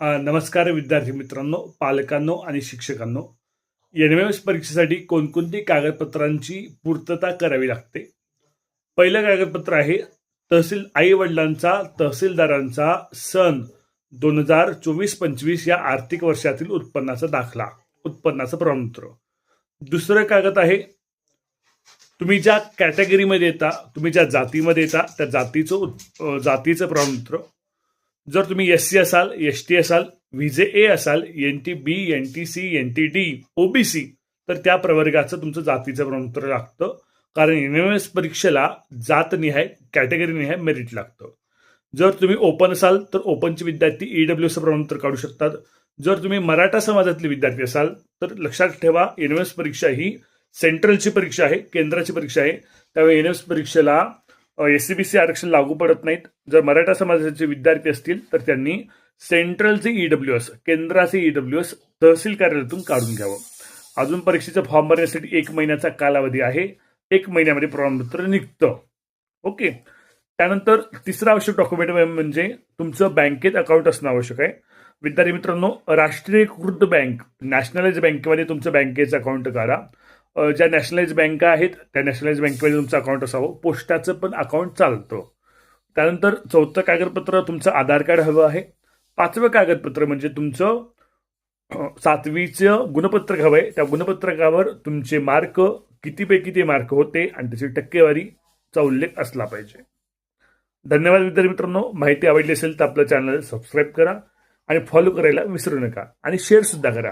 नमस्कार विद्यार्थी मित्रांनो पालकांनो आणि शिक्षकांनो. एन एम एस परीक्षेसाठी कोणकोणती कागदपत्रांची पूर्तता करावी लागते? पहिलं कागदपत्र आहे तहसील आई वडिलांचा तहसीलदारांचा सन दोन हजार चोवीस पंचवीस या आर्थिक वर्षातील उत्पन्नाचा दाखला उत्पन्नाचं प्रमाणपत्र. दुसरं कागद आहे तुम्ही ज्या कॅटेगरीमध्ये येता तुम्ही ज्या जातीमध्ये येता त्या जातीचं उत् जातीचं प्रमाणपत्र. जर तुम्ही एस सी असाल एस टी असाल व्हिजे ए असाल N T B N T C N T D OBC तर त्या प्रवर्गाचं तुमचं जातीचं प्रमाणपत्र लागतं. कारण एन एम एस परीक्षेला जातनिहाय कॅटेगरीनिहाय मेरिट लागतं. जर तुम्ही ओपन असाल तर ओपनचे विद्यार्थी ई डब्ल्यूचं प्रमाणपत्र काढू शकतात. जर तुम्ही मराठा समाजातले विद्यार्थी असाल तर लक्षात ठेवा एन एम एस परीक्षा ही सेंट्रलची परीक्षा आहे केंद्राची परीक्षा आहे. त्यावेळी एन एम एस परीक्षेला एस सी बी सी आरक्षण लागू पडत नाहीत. जर मराठा समाजाचे विद्यार्थी असतील तर त्यांनी सेंट्रलचे ईडब्ल्यू एस केंद्राचे ईडब्ल्यू एस तहसील कार्यालयातून काढून घ्यावं. अजून परीक्षेचा फॉर्म भरण्यासाठी एक महिन्याचा कालावधी आहे. एक महिन्यामध्ये प्रमाणपत्र निघतं. ओके. त्यानंतर तिसरं आवश्यक डॉक्युमेंट म्हणजे तुमचं बँकेत अकाउंट असणं आवश्यक आहे. विद्यार्थी मित्रांनो राष्ट्रीयकृत बँक नॅशनलाइज बँकेमध्ये तुमचं बँकेचं अकाउंट काढा. ज्या नॅशनलाइज बँका आहेत त्या नॅशनलाइज बँकेमध्ये तुमचं अकाउंट असावं. पोस्टाचं पण अकाउंट चालतं. त्यानंतर चौथं कागदपत्र तुमचं आधार कार्ड हवं आहे. पाचवं कागदपत्र म्हणजे तुमचं सातवीचं गुणपत्रक हवं आहे. त्या गुणपत्रकावर तुमचे मार्क कितीपैकी ते मार्क होते आणि त्याची टक्केवारीचा उल्लेख असला पाहिजे. धन्यवाद विद्यार्थी मित्रांनो. माहिती आवडली असेल तर आपलं चॅनल सबस्क्राईब करा आणि फॉलो करायला विसरू नका. आणि शेअरसुद्धा करा.